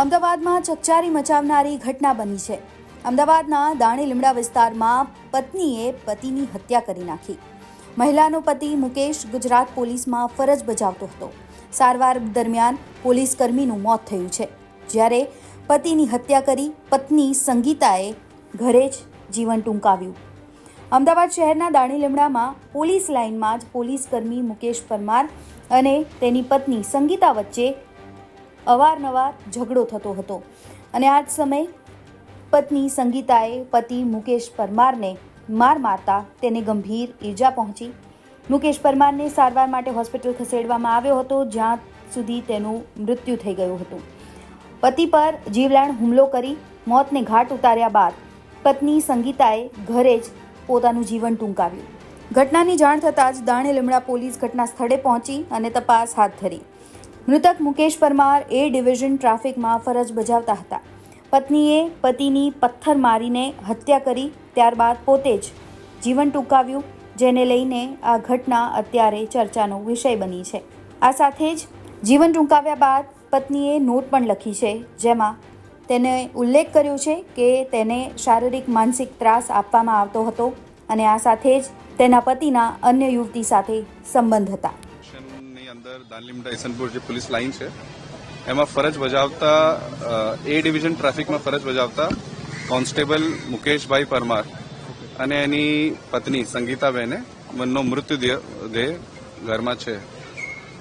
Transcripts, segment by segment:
અમદાવાદમાં ચકચારી મચાવનારી ઘટના બની છે. અમદાવાદના દાણી લીમડા વિસ્તારમાં પત્નીએ પતિની હત્યા કરી નાખી. મહિલાનો પતિ મુકેશ ગુજરાત પોલીસમાં ફરજ બજાવતો હતો. સારવાર દરમિયાન પોલીસ કર્મીનું મોત થયું છે. જ્યારે પતિની હત્યા કરી પત્ની સંગીતાએ ઘરે જ જીવન ટૂંકાવ્યું. અમદાવાદ શહેરના દાણી લીમડામાં પોલીસ લાઇનમાં જ પોલીસ કર્મી મુકેશ પરમાર અને તેની પત્ની સંગીતા વચ્ચે અવારનવાર ઝઘડો થતો હતો. અને આ જ સમયે પત્ની સંગીતાએ પતિ મુકેશ પરમારને માર મારતા તેને ગંભીર ઈજા પહોંચી. મુકેશ પરમારને સારવાર માટે હોસ્પિટલ ખસેડવામાં આવ્યો હતો, જ્યાં સુધી તેનું મૃત્યુ થઈ ગયું હતું. પતિ પર જીવલેણ હુમલો કરી મોતને ઘાટ ઉતાર્યા બાદ પત્ની સંગીતાએ ઘરે જ પોતાનું જીવન ટૂંકાવ્યું. ઘટનાની જાણ થતાં જ દાણે લીમડા પોલીસ ઘટના સ્થળે પહોંચી અને તપાસ હાથ ધરી. મૃતક મુકેશ પરમાર એ ડિવિઝન ટ્રાફિકમાં ફરજ બજાવતા હતા. પત્નીએ પતિની પથ્થર મારીને હત્યા કરી, ત્યારબાદ પોતે જ જીવન ટૂંકાવ્યું, જેને લઈને આ ઘટના અત્યારે ચર્ચાનો વિષય બની છે. આ સાથે જ જીવન ટૂંકાવ્યા બાદ પત્નીએ નોટ પણ લખી છે, જેમાં તેને ઉલ્લેખ કર્યો છે કે તેને શારીરિક માનસિક ત્રાસ આપવામાં આવતો હતો અને આ સાથે જ તેના પતિના અન્ય યુવતી સાથે સંબંધ હતા. અંદર દાનલીમડા ઇસનપુર જે પોલીસ લાઇન છે, એમાં ફરજ બજાવતા એ ડિવિઝન ટ્રાફિકમાં ફરજ બજાવતા કોન્સ્ટેબલ મુકેશભાઈ પરમાર અને એની પત્ની સંગીતાબેને મનનો મૃત્યુદેહ દેહ ઘરમાં છે.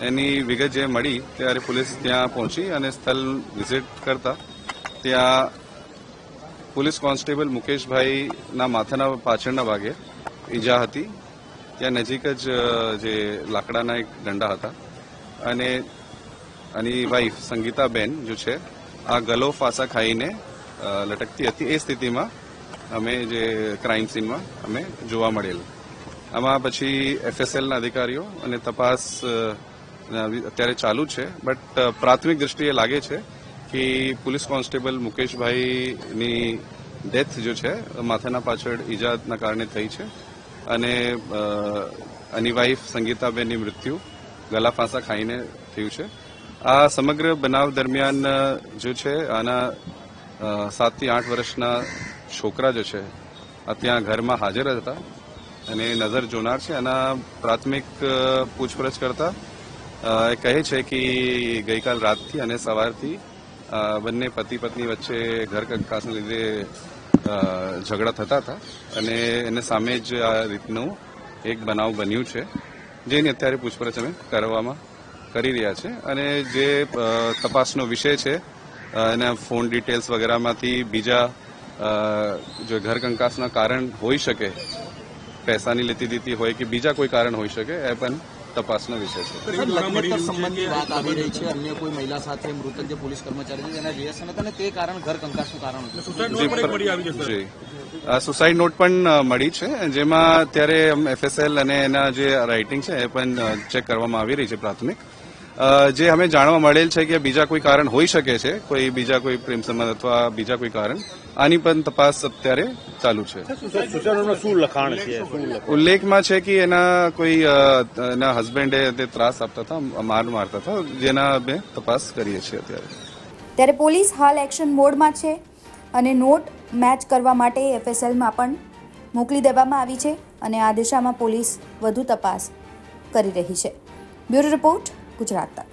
એની વિગત જે મળી ત્યારે પોલીસ ત્યાં પહોંચી અને સ્થળ વિઝિટ કરતા. ત્યાં પોલીસ કોન્સ્ટેબલ મુકેશભાઈના માથાના પાછળના ભાગે ઈજા હતી. ત્યાં નજીક જ જે લાકડાના એક દંડા હતા. અને આની વાઈફ સંગીતાબેન, જો છે, આ ગલો ફાંસા ખાઈને લટકતી હતી. એ સ્થિતિમાં અમે જે ક્રાઇમ સીનમાં અમે જોવા મળેલ. આમાં પછી એફએસએલના અધિકારીઓ અને તપાસ અત્યારે ચાલુ છે. બટ પ્રાથમિક દ્રષ્ટિએ લાગે છે કે પોલીસ કોન્સ્ટેબલ મુકેશભાઈની ડેથ જો છે, માથાના પાછળ ઈજાના કારણે થઈ છે. અને એની વાઈફ સંગીતાબેનની મૃત્યુ ગલા ફાંસા ખાઈને થયું છે. આ સમગ્ર બનાવ દરમિયાન જે છે, આના સાતથી આઠ વર્ષના છોકરા જે છે ત્યાં ઘરમાં હાજર હતા અને નજર જોનાર છે. આના પ્રાથમિક પૂછપરછ કરતા કહે છે કે ગઈકાલ રાતથી અને સવારથી બંને પતિ પત્ની વચ્ચે ઘર કંકાસને લીધે ઝઘડા થતા હતા અને એને સામે જ આ રીતનું એક બનાવ બન્યું છે. જેની અત્યારે પૂછપરછ અમે કરવામાં કરી રહ્યા છે. અને જે તપાસનો વિષય છે એના ફોન ડિટેલ્સ વગેરેમાંથી બીજા જો ઘર કંકાસના કારણ હોઈ શકે, પૈસાની લેતી દીતી હોય કે બીજા કોઈ કારણ હોઈ શકે, એ પણ તપાસનો વિષય છે. વાત આવી રહી છે. અન્ય કોઈ મહિલા સાથે મૃતક જે પોલીસ કર્મચારી છે તેના રિલેશન હતા અને તે કારણ ઘર કંકાસનું કારણ જી, આ સુસાઇડ નોટ પણ મળી છે. જેમાં અત્યારે એફએસએલ અને એના જે રાઇટિંગ છે એ પણ ચેક કરવામાં આવી રહી છે પ્રાથમિક. જે અમે જાણવા મળેલ છે કે બીજા કોઈ કારણ હોઈ શકે છે કોઈ બીજા કોઈ પ્રેમ સંબંધ અથવા બીજા કોઈ કારણ આની પણ તપાસ અત્યારે ચાલુ છે. ઉલ્લેખમાં છે કે એના કોઈ એના હસબન્ડે તે ત્રાસ આપતા હતા માર મારતા હતા જેના અમે તપાસ કરીએ છીએ અત્યારે. ત્યારે પોલીસ હાલ એક્શન મોડમાં છે અને નોટ મેચ કરવા માટે એફએસએલમાં પણ મોકલી દેવામાં આવી છે અને આ દિશામાં પોલીસ વધુ તપાસ કરી રહી છે. બ્યુરો રિપોર્ટ ગુજરાત તક